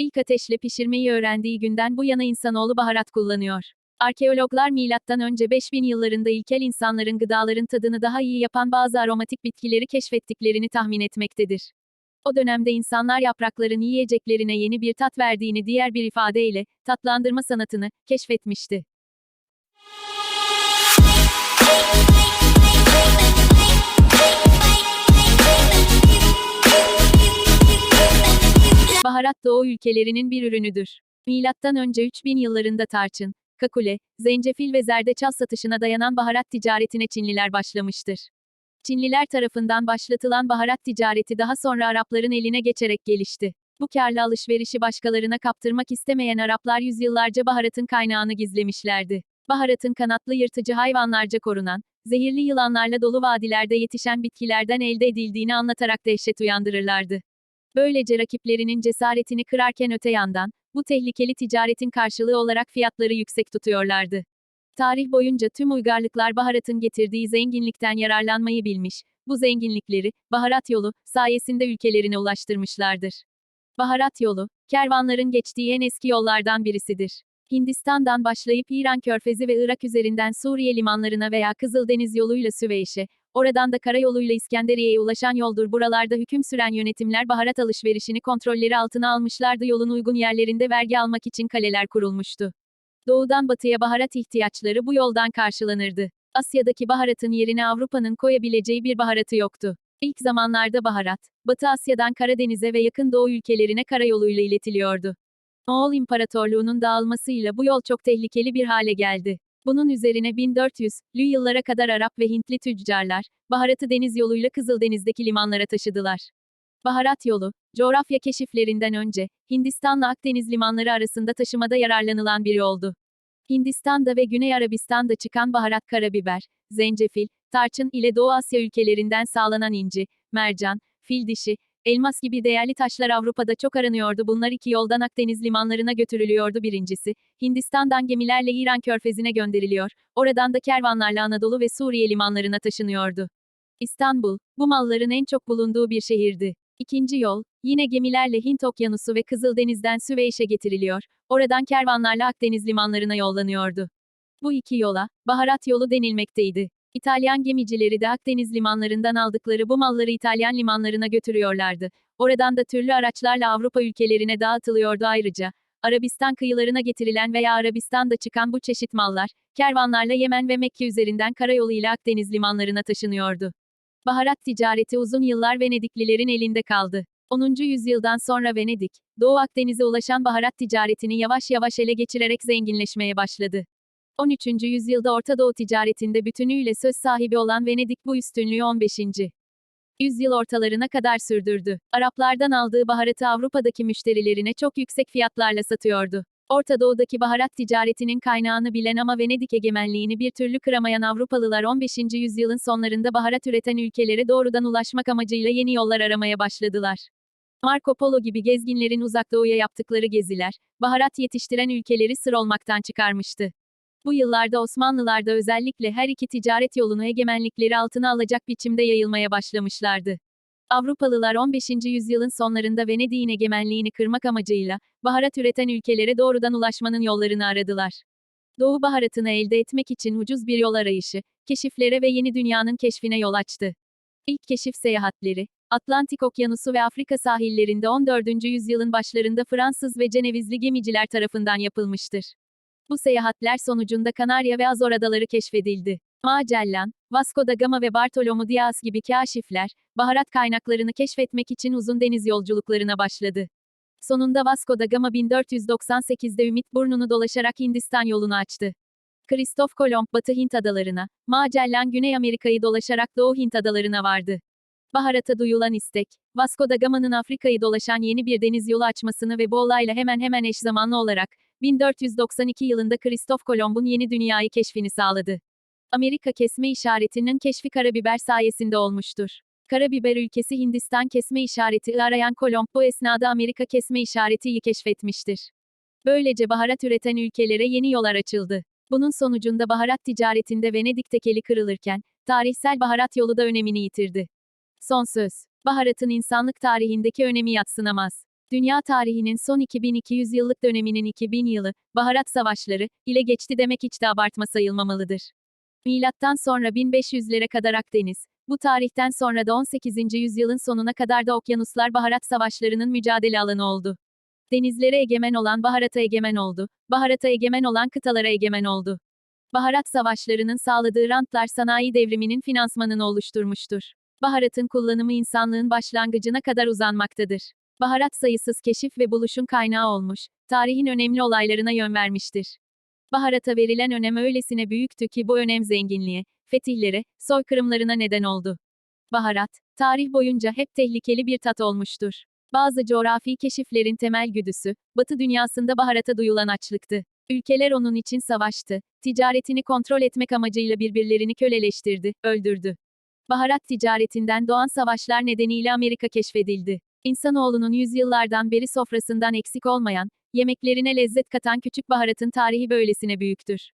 İlk ateşle pişirmeyi öğrendiği günden bu yana insanoğlu baharat kullanıyor. Arkeologlar milattan önce 5000 yıllarında ilkel insanların gıdaların tadını daha iyi yapan bazı aromatik bitkileri keşfettiklerini tahmin etmektedir. O dönemde insanlar yaprakların yiyeceklerine yeni bir tat verdiğini diğer bir ifadeyle, tatlandırma sanatını, keşfetmişti. Doğu ülkelerinin bir ürünüdür. Milattan önce 3000 yıllarında tarçın, kakule, zencefil ve zerdeçal satışına dayanan baharat ticaretine Çinliler başlamıştır. Çinliler tarafından başlatılan baharat ticareti daha sonra Arapların eline geçerek gelişti. Bu karlı alışverişi başkalarına kaptırmak istemeyen Araplar yüzyıllarca baharatın kaynağını gizlemişlerdi. Baharatın kanatlı yırtıcı hayvanlarca korunan, zehirli yılanlarla dolu vadilerde yetişen bitkilerden elde edildiğini anlatarak dehşet uyandırırlardı. Böylece rakiplerinin cesaretini kırarken öte yandan, bu tehlikeli ticaretin karşılığı olarak fiyatları yüksek tutuyorlardı. Tarih boyunca tüm uygarlıklar baharatın getirdiği zenginlikten yararlanmayı bilmiş, bu zenginlikleri, baharat yolu, sayesinde ülkelerine ulaştırmışlardır. Baharat yolu, kervanların geçtiği en eski yollardan birisidir. Hindistan'dan başlayıp İran körfezi ve Irak üzerinden Suriye limanlarına veya Kızıldeniz yoluyla Süveyş'e, oradan da karayoluyla İskenderiye'ye ulaşan yoldur. Buralarda hüküm süren yönetimler baharat alışverişini kontrolleri altına almışlardı. Yolun uygun yerlerinde vergi almak için kaleler kurulmuştu. Doğudan batıya baharat ihtiyaçları bu yoldan karşılanırdı. Asya'daki baharatın yerine Avrupa'nın koyabileceği bir baharatı yoktu. İlk zamanlarda baharat, Batı Asya'dan Karadeniz'e ve yakın doğu ülkelerine karayoluyla iletiliyordu. Moğol İmparatorluğu'nun dağılmasıyla bu yol çok tehlikeli bir hale geldi. Bunun üzerine 1400'lü yıllara kadar Arap ve Hintli tüccarlar, baharatı deniz yoluyla Kızıldeniz'deki limanlara taşıdılar. Baharat yolu, coğrafya keşiflerinden önce, Hindistan'la Akdeniz limanları arasında taşımada yararlanılan bir yoldu. Hindistan'da ve Güney Arabistan'da çıkan baharat karabiber, zencefil, tarçın ile Doğu Asya ülkelerinden sağlanan inci, mercan, fil dişi, elmas gibi değerli taşlar Avrupa'da çok aranıyordu. Bunlar iki yoldan Akdeniz limanlarına götürülüyordu birincisi. Hindistan'dan gemilerle İran körfezine gönderiliyor. Oradan da kervanlarla Anadolu ve Suriye limanlarına taşınıyordu. İstanbul, bu malların en çok bulunduğu bir şehirdi. İkinci yol, yine gemilerle Hint Okyanusu ve Kızıldeniz'den Süveyş'e getiriliyor, oradan kervanlarla Akdeniz limanlarına yollanıyordu. Bu iki yola, baharat yolu denilmekteydi. İtalyan gemicileri de Akdeniz limanlarından aldıkları bu malları İtalyan limanlarına götürüyorlardı. Oradan da türlü araçlarla Avrupa ülkelerine dağıtılıyordu ayrıca. Arabistan kıyılarına getirilen veya Arabistan'da çıkan bu çeşit mallar, kervanlarla Yemen ve Mekke üzerinden karayoluyla Akdeniz limanlarına taşınıyordu. Baharat ticareti uzun yıllar Venediklilerin elinde kaldı. 10. yüzyıldan sonra Venedik, Doğu Akdeniz'e ulaşan baharat ticaretini yavaş yavaş ele geçirerek zenginleşmeye başladı. 13. yüzyılda Orta Doğu ticaretinde bütünüyle söz sahibi olan Venedik bu üstünlüğü 15. yüzyıl ortalarına kadar sürdürdü. Araplardan aldığı baharatı Avrupa'daki müşterilerine çok yüksek fiyatlarla satıyordu. Orta Doğu'daki baharat ticaretinin kaynağını bilen ama Venedik egemenliğini bir türlü kıramayan Avrupalılar 15. yüzyılın sonlarında baharat üreten ülkelere doğrudan ulaşmak amacıyla yeni yollar aramaya başladılar. Marco Polo gibi gezginlerin uzak doğuya yaptıkları geziler, baharat yetiştiren ülkeleri sır olmaktan çıkarmıştı. Bu yıllarda Osmanlılar da özellikle her iki ticaret yolunu egemenlikleri altına alacak biçimde yayılmaya başlamışlardı. Avrupalılar 15. yüzyılın sonlarında Venedik'in egemenliğini kırmak amacıyla, baharat üreten ülkelere doğrudan ulaşmanın yollarını aradılar. Doğu baharatını elde etmek için ucuz bir yol arayışı, keşiflere ve yeni dünyanın keşfine yol açtı. İlk keşif seyahatleri, Atlantik Okyanusu ve Afrika sahillerinde 14. yüzyılın başlarında Fransız ve Cenevizli gemiciler tarafından yapılmıştır. Bu seyahatler sonucunda Kanarya ve Azor adaları keşfedildi. Magellan, Vasco da Gama ve Bartolomé Diaz gibi kaşifler, baharat kaynaklarını keşfetmek için uzun deniz yolculuklarına başladı. Sonunda Vasco da Gama 1498'de Ümit burnunu dolaşarak Hindistan yolunu açtı. Kristof Kolomb Batı Hint adalarına, Magellan Güney Amerika'yı dolaşarak Doğu Hint adalarına vardı. Baharata duyulan istek, Vasco da Gama'nın Afrika'yı dolaşan yeni bir deniz yolu açmasını ve bu olayla hemen hemen eş zamanlı olarak, 1492 yılında Kristof Kolomb'un yeni dünyayı keşfini sağladı. Amerika kesme işaretinin keşfi karabiber sayesinde olmuştur. Karabiber ülkesi Hindistan kesme işareti arayan Kolomb bu esnada Amerika kesme işaretiyi keşfetmiştir. Böylece baharat üreten ülkelere yeni yollar açıldı. Bunun sonucunda baharat ticaretinde Venedik tekeli kırılırken, tarihsel baharat yolu da önemini yitirdi. Son söz. Baharatın insanlık tarihindeki önemi yatsınamaz. Dünya tarihinin son 2200 yıllık döneminin 2000 yılı, baharat savaşları, ile geçti demek hiç de abartma sayılmamalıdır. Milattan sonra 1500'lere kadar Akdeniz, bu tarihten sonra da 18. yüzyılın sonuna kadar da okyanuslar baharat savaşlarının mücadele alanı oldu. Denizlere egemen olan baharata egemen oldu, baharata egemen olan kıtalara egemen oldu. Baharat savaşlarının sağladığı rantlar sanayi devriminin finansmanını oluşturmuştur. Baharatın kullanımı insanlığın başlangıcına kadar uzanmaktadır. Baharat sayısız keşif ve buluşun kaynağı olmuş, tarihin önemli olaylarına yön vermiştir. Baharata verilen önem öylesine büyüktü ki bu önem zenginliğe, fetihlere, soykırımlarına neden oldu. Baharat, tarih boyunca hep tehlikeli bir tat olmuştur. Bazı coğrafi keşiflerin temel güdüsü, Batı dünyasında baharata duyulan açlıktı. Ülkeler onun için savaştı, ticaretini kontrol etmek amacıyla birbirlerini köleleştirdi, öldürdü. Baharat ticaretinden doğan savaşlar nedeniyle Amerika keşfedildi. İnsanoğlunun yüzyıllardan beri sofrasından eksik olmayan, yemeklerine lezzet katan küçük baharatın tarihi böylesine büyüktür.